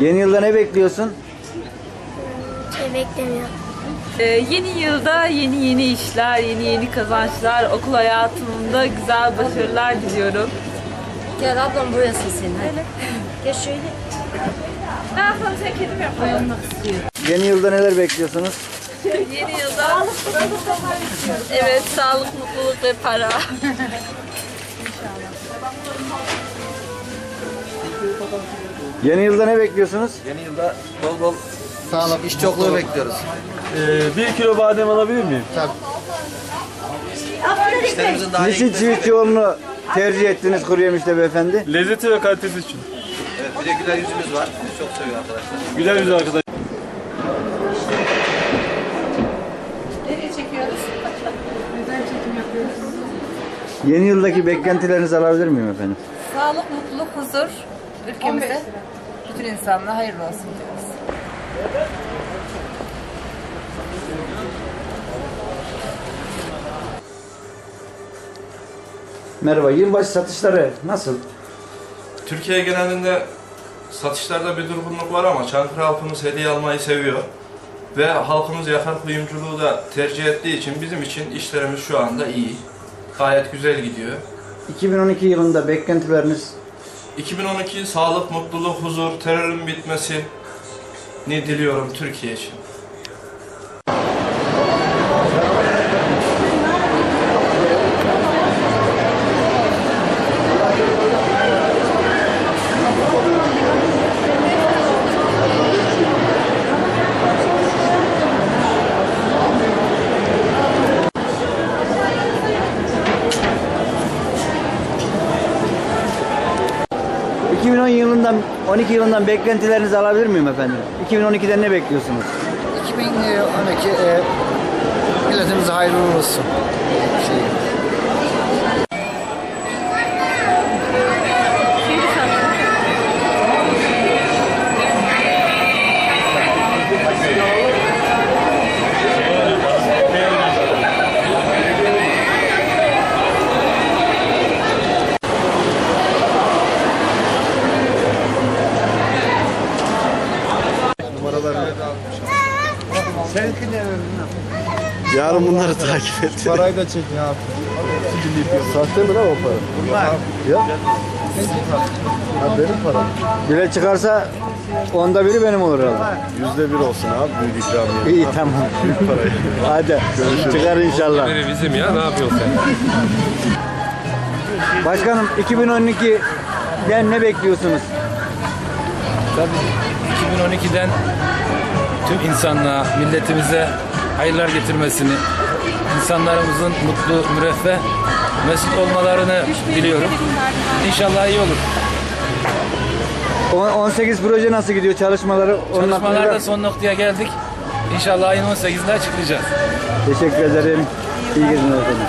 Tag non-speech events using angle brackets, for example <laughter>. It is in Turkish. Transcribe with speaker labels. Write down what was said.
Speaker 1: Yeni yılda ne bekliyorsun?
Speaker 2: Şey beklemiyorum.
Speaker 3: Ee, yeni yılda yeni yeni işler, yeni yeni kazançlar, okul hayatımda güzel başarılar diliyorum.
Speaker 4: Gel ablam boyasın seni. Öyle. <laughs> Gel şöyle.
Speaker 3: Ne yapalım sen kedim yapalım.
Speaker 4: Boyanmak istiyor.
Speaker 1: Yeni yılda neler bekliyorsunuz?
Speaker 3: Yeni yılda evet sağlık, mutluluk ve para. <laughs>
Speaker 1: Yeni yılda ne bekliyorsunuz?
Speaker 5: Yeni yılda bol bol sağlık, iş çokluğu bekliyoruz.
Speaker 6: Ee, bir kilo badem alabilir miyim?
Speaker 5: İşlerimizin daha
Speaker 1: Niçin çiftçi yolunu tercih ettiniz kuru yemişte beyefendi?
Speaker 6: Lezzeti ve kalitesi için.
Speaker 5: Evet, bir de güler yüzümüz var. Bizi çok seviyor arkadaşlar.
Speaker 6: Güler yüzlü arkadaş.
Speaker 1: Yeni yıldaki beklentilerinizi alabilir miyim efendim?
Speaker 7: Sağlık, mutluluk, huzur ülkemize bütün insanlığa hayırlı olsun diyoruz.
Speaker 1: Merhaba, yılbaşı satışları nasıl?
Speaker 8: Türkiye genelinde satışlarda bir durgunluk var ama Çankırı halkımız hediye almayı seviyor. Ve halkımız yakar kuyumculuğu da tercih ettiği için bizim için işlerimiz şu anda iyi. Gayet güzel gidiyor.
Speaker 1: 2012 yılında beklentileriniz
Speaker 8: 2012 sağlık, mutluluk, huzur, terörün bitmesini diliyorum Türkiye için.
Speaker 1: ...2010 yılından, 12 yılından beklentilerinizi alabilir miyim efendim? 2012'den ne bekliyorsunuz?
Speaker 5: 2012 e, milletimize hayırlı olsun. Şey,
Speaker 6: Yarın bunları takip et. <laughs>
Speaker 5: Parayı da çek ya.
Speaker 6: Sahte mi lan o para?
Speaker 1: Bunlar.
Speaker 6: Ha benim param.
Speaker 1: Bile çıkarsa onda biri benim olur herhalde.
Speaker 6: Yüzde bir olsun abi büyük ikramiye.
Speaker 1: İyi tamam.
Speaker 6: Parayı. <laughs>
Speaker 1: Hadi çıkar inşallah.
Speaker 9: bizim ya ne yapıyorsun sen?
Speaker 1: Başkanım 2012'den ne bekliyorsunuz?
Speaker 9: Tabii 2012'den tüm insanlığa, milletimize hayırlar getirmesini, insanlarımızın mutlu, müreffeh, mesut olmalarını diliyorum. İnşallah iyi olur.
Speaker 1: On- 18 proje nasıl gidiyor çalışmaları? Onun hakkında
Speaker 9: Çalışmalarda son noktaya geldik. İnşallah ayın 18'inde açıklayacağız.
Speaker 1: Teşekkür ederim. İyi günler efendim.